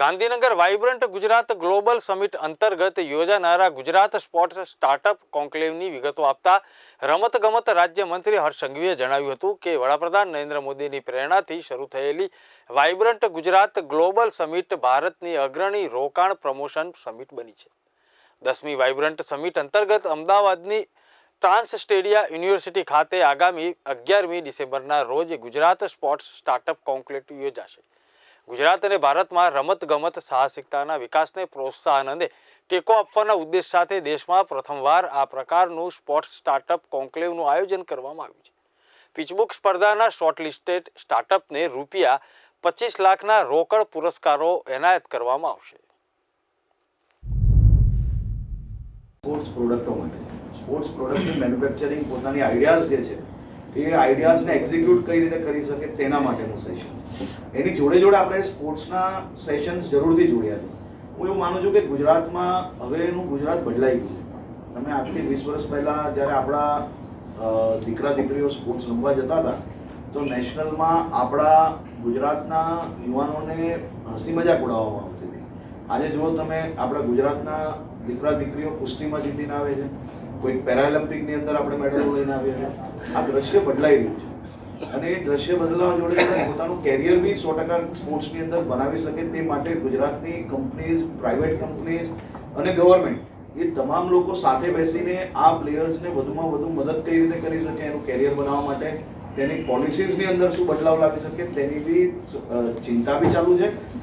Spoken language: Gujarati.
Gandhinagar vibrant Gujarat global summit અંતર્ગત યોજાનારા ગુજરાત સ્પોર્ટ્સ સ્ટાર્ટઅપ કોન્ક્લેવની વિગતો આપતા રમતગમત રાજ્યમંત્રી હર્ષ સંઘવીએ જણાવ્યું હતું કે વડાપ્રધાન નરેન્દ્ર મોદીની પ્રેરણાથી શરૂ થયેલી વાઇબ્રન્ટ ગુજરાત ગ્લોબલ સમિટ ભારતની અગ્રણી રોકાણ પ્રમોશન સમિટ બની છે. દસમી વાઇબ્રન્ટ સમિટ અંતર્ગત અમદાવાદની ટ્રાન્સ સ્ટેડિયા યુનિવર્સિટી ખાતે આગામી અગિયારમી ડિસેમ્બરના રોજ ગુજરાત સ્પોર્ટ્સ સ્ટાર્ટઅપ કોન્કલેટ યોજાશે. ગુજરાત અને ભારતમાં રમતગમત સાહસિકતાના વિકાસને પ્રોત્સાહન અને ટેકો આપવાના ઉદ્દેશ સાથે દેશમાં પ્રથમવાર આ પ્રકારનું સ્પોર્ટ્સ સ્ટાર્ટઅપ કોન્ક્લેવનું આયોજન કરવામાં આવ્યું છે. પિચબુક સ્પર્ધાના શોર્ટલિસ્ટેડ સ્ટાર્ટઅપને રૂપિયા પચીસ લાખના રોકડ પુરસ્કારો એનાયત કરવામાં આવશે. સ્પોર્ટ્સ પ્રોડક્ટો માટે. સ્પોર્ટ્સ પ્રોડક્ટની મેન્યુફેક્ચરિંગ પોતાની આઈડિયાઝ જે છે એ આઈડિયાઝને એક્ઝિક્યુટ કઈ રીતે કરી શકે તેના માટેનું સેશન એની જોડે જોડે આપણે સ્પોર્ટ્સના સેશન્સ જરૂરથી જોડ્યા છે. હું એવું માનું છું કે ગુજરાતમાં હવેનું ગુજરાત બદલાઈ ગયું છે. તમે આજથી વીસ વર્ષ પહેલાં જ્યારે આપણા દીકરા દીકરીઓ સ્પોર્ટ્સ રમવા જતા હતા, તો નેશનલમાં આપણા ગુજરાતના યુવાનોને હસી મજાક ઉડાવવામાં આવતી હતી. આજે જુઓ તમે આપણા ગુજરાતના દીકરા દીકરીઓ કુસ્તીમાં જીતીને આવે છે. કોઈક પેરાલિમ્પિકની અંદર આપણે મેડલ લઈને આવ્યા છે આ દ્રશ્ય બદલાઈ રહ્યું છે. અને એ દ્રશ્ય બદલાવા જોડે પોતાનું કેરિયર બી સો ટકા સ્પોર્ટ્સની અંદર બનાવી શકે તે માટે ગુજરાતની કંપનીઝ પ્રાઇવેટ કંપનીઝ અને ગવર્મેન્ટ એ તમામ લોકો સાથે બેસીને આ પ્લેયર્સને વધુમાં વધુ મદદ કઈ રીતે કરી શકે, એનું કેરિયર બનાવવા માટે, તેની પોલિસીસની અંદર શું બદલાવ લાવી શકે તેની બી ચિંતા બી ચાલુ છે.